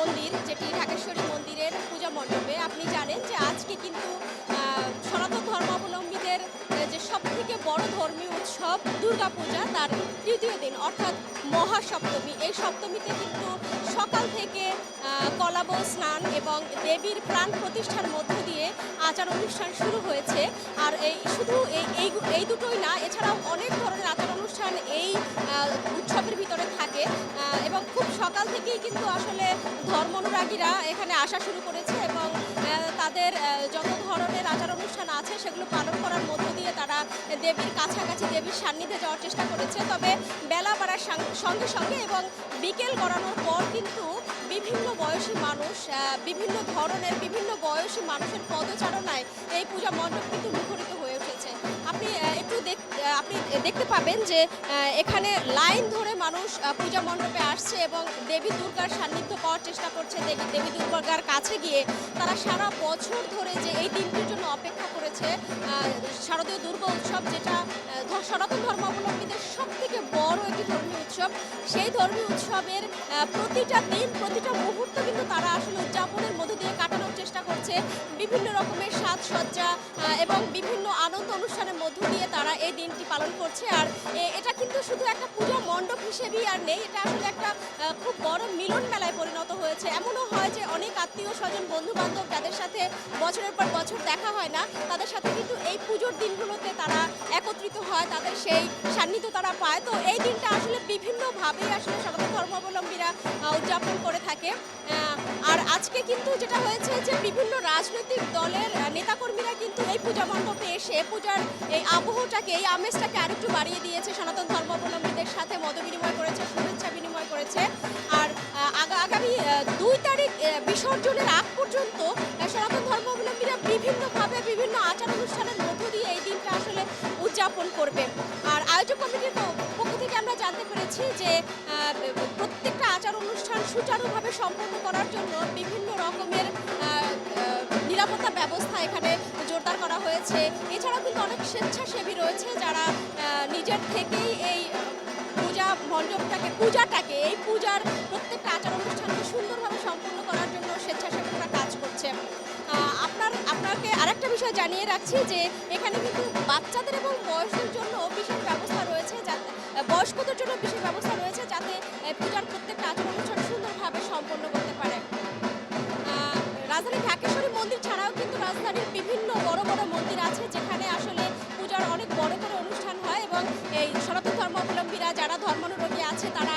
মন্দির, যেটি ঢাকেশ্বরী মন্দিরের পূজা মণ্ডপে। আপনি জানেন যে আজকে কিন্তু সনাতন ধর্মাবলম্বীদের যে সব থেকে বড় ধর্মীয় উৎসব দুর্গাপূজা, তার তৃতীয় দিন, অর্থাৎ মহাসপ্তমী। এই সপ্তমীতে কিন্তু সকাল থেকে কলাব স্নান এবং দেবীর প্রাণ প্রতিষ্ঠার মধ্য দিয়ে আচার অনুষ্ঠান শুরু হয়েছে। আর এই, শুধু এই, এই- এই দুটোই না, এছাড়াও অনেক ধরনের আচার অনুষ্ঠান এই উৎসবের ভিতরে থাকে। থেকেই কিন্তু আসলে ধর্মানুরাগীরা এখানে আসা শুরু করেছে এবং তাদের যত ধরনের আচার অনুষ্ঠান আছে সেগুলো পালন করার মধ্য দিয়ে তারা দেবীর কাছাকাছি দেবীর সান্নিধ্যে যাওয়ার চেষ্টা করেছে। তবে বেলা বাড়ার সঙ্গে সঙ্গে এবং বিকেল গড়ানোর পর কিন্তু বিভিন্ন বয়সী মানুষ বিভিন্ন ধরনের বিভিন্ন বয়সী মানুষের পদচারণায় এই পূজা মণ্ডপ কিন্তু মুখরিত আপনি দেখতে পাবেন যে এখানে লাইন ধরে মানুষ পূজা মণ্ডপে আসছে এবং দেবী দুর্গার সান্নিধ্য পাওয়ার চেষ্টা করছে। দেবী দুর্গার কাছে গিয়ে তারা সারা বছর ধরে যে এই দিনটির জন্য অপেক্ষা করেছে শারদীয় দুর্গা উৎসব যেটা সনাতন ধর্মাবলম্বীদের সব থেকে বড় একটি ধর্মীয় উৎসব। সেই ধর্মীয় উৎসবের প্রতিটা দিন, প্রতিটা মুহূর্ত কিন্তু তারা আসলে কাটানোর করছে বিভিন্ন রকমের সাজসজ্জা এবং বিভিন্ন আনন্দ অনুষ্ঠানের মধ্য দিয়ে তারা এই দিনটি পালন করছে। আর এটা কিন্তু শুধু একটা পুজো মণ্ডপ হিসেবেই আর নেই, এটা আসলে একটা খুব বড় মিলন মেলায় পরিণত হয়েছে। এমনও হয় যে অনেক আত্মীয় স্বজন বন্ধু বান্ধব যাদের সাথে বছরের পর বছর দেখা হয় না, তাদের সাথে কিন্তু এই পুজোর দিনগুলোতে তারা একত্রিত হয়, তাদের সেই সান্নিধ্য তারা পায়। তো এই দিনটা আসলে বিভিন্নভাবেই আসলে সনাতন ধর্মাবলম্বীরা উদযাপন করে থাকে। আর আজকে কিন্তু যেটা হয়েছে যে বিভিন্ন রাজনৈতিক দলের নেতাকর্মীরা কিন্তু এই পূজা মণ্ডপে এসে পূজার এই আবহটাকে, এই আমেজটাকে আরেকটু বাড়িয়ে দিয়েছে। সনাতন ধর্মাবলম্বীদের সাথে মত বিনিময় করেছে, শুভেচ্ছা বিনিময় করেছে। আর আগামী দুই তারিখ বিসর্জনের আগ পর্যন্ত সনাতন ধর্মাবলম্বীরা বিভিন্নভাবে করবে আর আয়োজক কমিটির পক্ষ থেকে আমরা জানতে পেরেছি যে প্রত্যেকটা আচার অনুষ্ঠান সুচারুভাবে সম্পন্ন করার জন্য বিভিন্ন রকমের নিরাপত্তা ব্যবস্থা এখানে জোরদার করা হয়েছে। এছাড়াও কিন্তু অনেক স্বেচ্ছাসেবী রয়েছে যারা নিজের থেকেই এই পূজা মণ্ডপটাকে, পূজাটাকে, এই পূজার প্রত্যেকটা আচার বিষয় জানিয়ে রাখছি যে এখানে কিন্তু বাচ্চাদের এবং বয়সের জন্য বিশেষ ব্যবস্থা রয়েছে যাতে বয়স্কদের জন্য বিশেষ ব্যবস্থা রয়েছে যাতে পূজার প্রত্যেকটা আচার অনুষ্ঠান সুন্দরভাবে সম্পন্ন করতে পারে। আহ, রাজধানীর ঢাকেশ্বরী মন্দির ছাড়াও কিন্তু রাজধানীর বিভিন্ন বড় বড় মন্দির আছে যেখানে আসলে পূজার অনেক বড় করে অনুষ্ঠান হয় এবং এই সনাতন ধর্মাবলম্বীরা যারা ধর্মানুরোগী আছে তারা